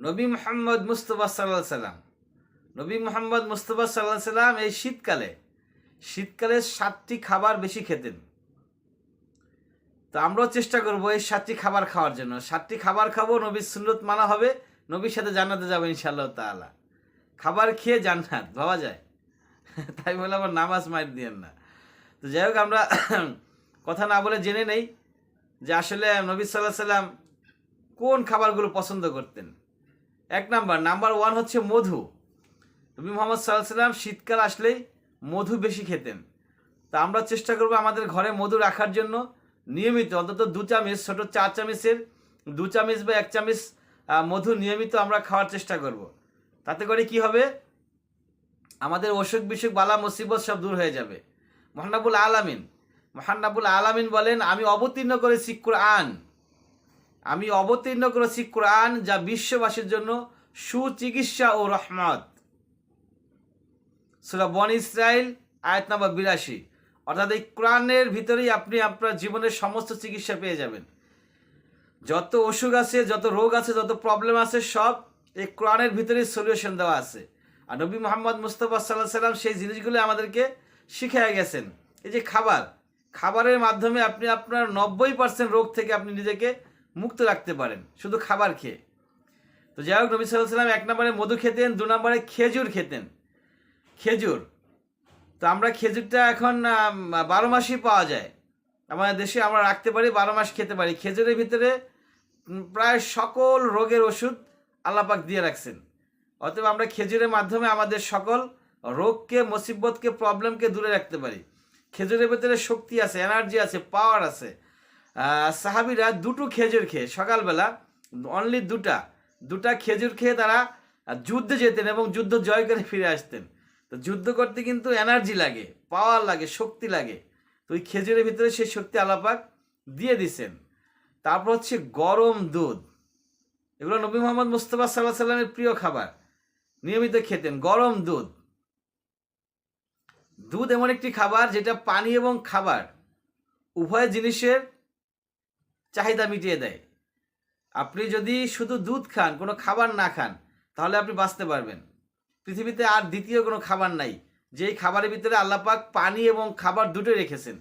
নবী মোহাম্মদ মুস্তফা সাল্লাহ সাল্লাম। নবী মোহাম্মদ মুস্তফা সাল্লাহ সাল্লাম এই শীতকালে শীতকালে সাতটি খাবার বেশি খেতেন। তো আমরাও চেষ্টা করব এই সাতটি খাবার খাওয়ার জন্য। সাতটি খাবার খাব, নবীর সুন্নত মানা হবে, নবীর সাথে জান্নাতে যাব ইনশাআল্লাহ তাআলা। খাবার খেয়ে জান্নাত, ভাবা যায়। তাই বলে আমার নামাজ মার দিয়েন না। তো যাই হোক, আমরা কথা না বলে জেনে নেই যে আসলে নবী সাল্লাহ সাল্লাম কোন খাবারগুলো পছন্দ করতেন। এক নাম্বার নাম্বার ওয়ান হচ্ছে মধু। নবী মোহাম্মদ সাল্লাহ সাল্লাম শীতকাল আসলেই মধু বেশি খেতেন। তা আমরা চেষ্টা করব আমাদের ঘরে মধু রাখার জন্য। নিয়মিত, অন্তত দু চামচ, ছোটো চার চামচের, দু চামচ বা এক চামচ মধু নিয়মিত আমরা খাওয়ার চেষ্টা করব। তাতে করে কি হবে? আমাদের অসুখ বিসুখ, বালা মুসিবত সব দূর হয়ে যাবে। মহানাবুল আলামিন মহানাবুল আলামিন বলেন, আমি অবতীর্ণ করেছি কোরআন। আমি অবতীর্ণ করেছি কোরআন যা বিশ্ববাসীর জন্য সুচিকিৎসা ও রহমত। সুরা বন ইসরায়েল আয়াত নাম্বার বিরাশি। অর্থাৎ এই কোরআনের ভিতরেই আপনি আপনার জীবনের সমস্ত চিকিৎসা পেয়ে যাবেন। যত অসুখ আছে, যত রোগ আছে, যত প্রবলেম আছে, সব এই কোরআনের ভিতরেই সলিউশন দেওয়া আছে। আর নবী মোহাম্মদ মুস্তফা সাল্লাহ সাল্লাম সেই জিনিসগুলো আমাদেরকে শিখিয়ে গেছেন। এই যে খাবার, খাবারের মাধ্যমে আপনি আপনার নব্বই পার্সেন্ট রোগ থেকে আপনি নিজেকে মুক্ত রাখতে পারেন, শুধু খাবার খেয়ে। তো যাই হোক, নবী সাল্লাম এক নম্বরে মধু খেতেন, দু নম্বরে খেজুর খেতেন। খেজুর। তো আমরা খেজুরটা এখন বারো মাসই পাওয়া যায়। আমাদের দেশে আমরা রাখতে পারি, বারো মাস খেতে পারি। খেজুরের ভিতরে প্রায় সকল রোগের ওষুধ আল্লাপাক দিয়ে রাখছেন। অতএব আমরা খেজুরের মাধ্যমে আমাদের সকল রোগকে, মুসিবতকে প্রবলেমকে দূরে রাখতে পারি। খেজুরের ভিতরে শক্তি আছে এনার্জি আছে পাওয়ার আছে। সাহাবিরা দুটো খেজুর খেয়ে, সকালবেলা অনলি দুটা দুটা খেজুর খেয়ে তারা যুদ্ধে যেতেন এবং যুদ্ধ জয় করে ফিরে আসতেন। তো যুদ্ধ করতে কিন্তু এনার্জি লাগে পাওয়ার লাগে, শক্তি লাগে। তো ওই খেজুরের ভিতরে সেই শক্তি আলাপাক দিয়ে দিছেন। তারপর হচ্ছে গরম দুধ। এগুলো নবী মোহাম্মদ মুস্তফা সাল্লাহ সাল্লামের প্রিয় খাবার। নিয়মিত খেতেন গরম দুধ। দুধ এমন একটি খাবার যেটা পানি এবং খাবার, উভয় জিনিসের চাহিদা মিটিয়ে দেয়। আপনি যদি শুধু দুধ খান, কোনো খাবার না খান, তাহলে আপনি বাঁচতে পারবেন। পৃথিবীতে আর দ্বিতীয় কোনো খাবার নাই, যেই খাবারের ভিতরে আল্লাপাক পানি এবং খাবার দুটোই রেখেছেন।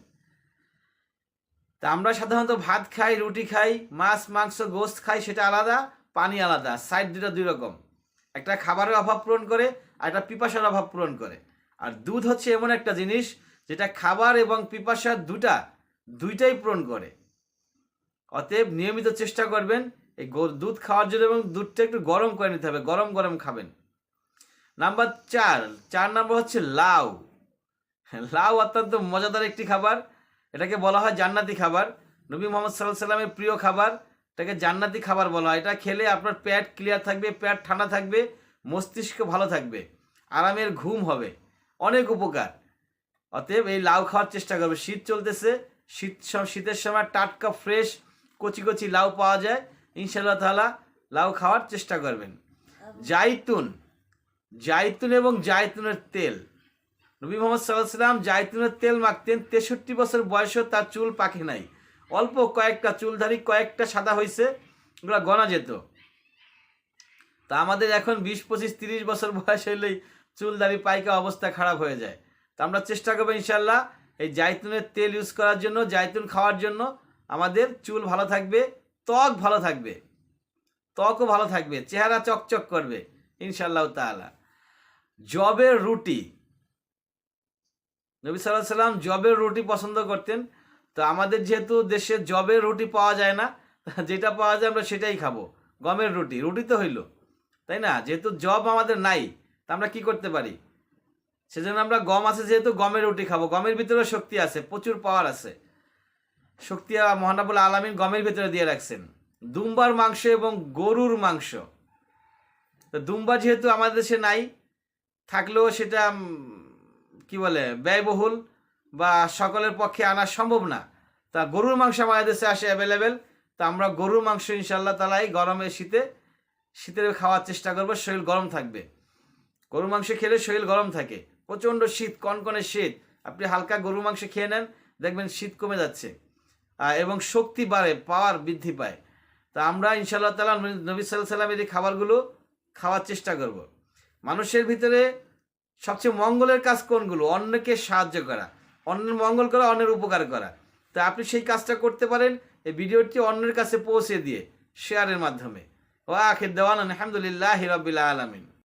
তা আমরা সাধারণত ভাত খাই, রুটি খাই, মাছ, মাংস, গোস্ত খাই, সেটা আলাদা, পানি আলাদা, সাইড দুটো দুই রকম। একটা খাবারের অভাব পূরণ করে, আর একটা পিপাসার অভাব পূরণ করে। আর দুধ হচ্ছে এমন একটা জিনিস, যেটা খাবার এবং পিপাসা দুটা, দুইটাই পূরণ করে। অতএব নিয়মিত চেষ্টা করবেন এই দুধ খাওয়ার জন্য এবং দুধটা একটু গরম করে নিতে হবে, গরম গরম খাবেন। নাম্বার চার চার নাম্বার হচ্ছে লাউ। লাউ অত্যন্ত মজাদার একটি খাবার। এটাকে বলা হয় জান্নাতি খাবার। নবী মোহাম্মদ সাল্লাহ সাল্লামের প্রিয় খাবার। এটাকে জান্নাতি খাবার বলা হয়। এটা খেলে আপনার পেট ক্লিয়ার থাকবে, পেট ঠান্ডা থাকবে, মস্তিষ্ক ভালো থাকবে, আরামের ঘুম হবে। অনেক উপকার। অতএব এই লাউ খাওয়ার চেষ্টা করবে শীত চলতেছে, শীত শীতের সময় টাটকা ফ্রেশ কচি কচি লাউ পাওয়া যায় ইনশাল্লাহ তাআলা লাউ খাওয়ার চেষ্টা করবেন। জাইতুন জাইতুন এবং জাইতুনের তেল। নবী মোহাম্মদ সাল্লাহ সাল্লাম জাইতুনের তেল মাখতেন, তেষট্টি বছর বয়সেও তার চুল পাকে নাই। অল্প কয়েকটা চুলধারী, কয়েকটা সাদা হয়েছে ওগুলো গণা যেত। তা আমাদের এখন বিশ, পঁচিশ, তিরিশ বছর বয়স হইলেই চুলদারি পাইকা অবস্থা খারাপ হয়ে যায়। তা আমরা চেষ্টা করব ইনশাল্লাহ এই জাইতুনের তেল ইউজ করার জন্য, জাইতুন খাওয়ার জন্য। আমাদের চুল ভালো থাকবে, ত্বক ভালো থাকবে, ত্বকও ভালো থাকবে, চেহারা চকচক করবে ইনশাল্লাহ তাআলা। জবের রুটি, নবী সাল্লাহ সাল্লাম জবের রুটি পছন্দ করতেন। তো আমাদের যেহেতু দেশে জবের রুটি পাওয়া যায় না, যেটা পাওয়া যায় আমরা সেটাই খাব, গমের রুটি রুটি তো হইল, তাই না? যেহেতু জব আমাদের নাই, তা আমরা কি করতে পারি? সেজন্য আমরা গম আছে, যেহেতু গমের রুটি খাব, গমের ভিতরে শক্তি আছে, প্রচুর পাওয়ার আছে। শক্তি মহানাবুল আলামিন গমের ভেতরে দিয়ে রাখছেন। দুম্বার মাংস এবং গরুর মাংস। তো দুম্বা যেহেতু আমাদের দেশে নাই, থাকলেও সেটা কি বলে, ব্যয়বহুল বা সকলের পক্ষে আনা সম্ভব না। তা গরুর মাংস আমাদের দেশে আসে অ্যাভেলেবেল তা আমরা গরুর মাংস ইনশাল্লাহ তালাই গরমে শীতে, শীতের খাওয়ার চেষ্টা করব, শরীর গরম থাকবে। গরুর মাংস খেলে শরীর গরম থাকে। প্রচণ্ড শীত, কনকনে শীত। আপনি হালকা গরুর মাংস খেয়ে নেন, দেখবেন শীত কমে যাচ্ছে। এবং শক্তি বাড়ে পাওয়ার বৃদ্ধি পায়। তা আমরা ইনশাআল্লাহ তালা নবী সাল্লাহ সাল্লামের এই খাবারগুলো খাওয়ার চেষ্টা করব। মানুষের ভিতরে সবচেয়ে মঙ্গলের কাজ কোনগুলো? অন্যকে সাহায্য করা, অন্যের মঙ্গল করা, অন্যের উপকার করা। তা আপনি সেই কাজটা করতে পারেন, এই ভিডিওটি অন্যের কাছে পৌঁছে দিয়ে শেয়ারের মাধ্যমে। ও আখির দেওয়ান আলহামদুলিল্লাহ রবিল আলমিন।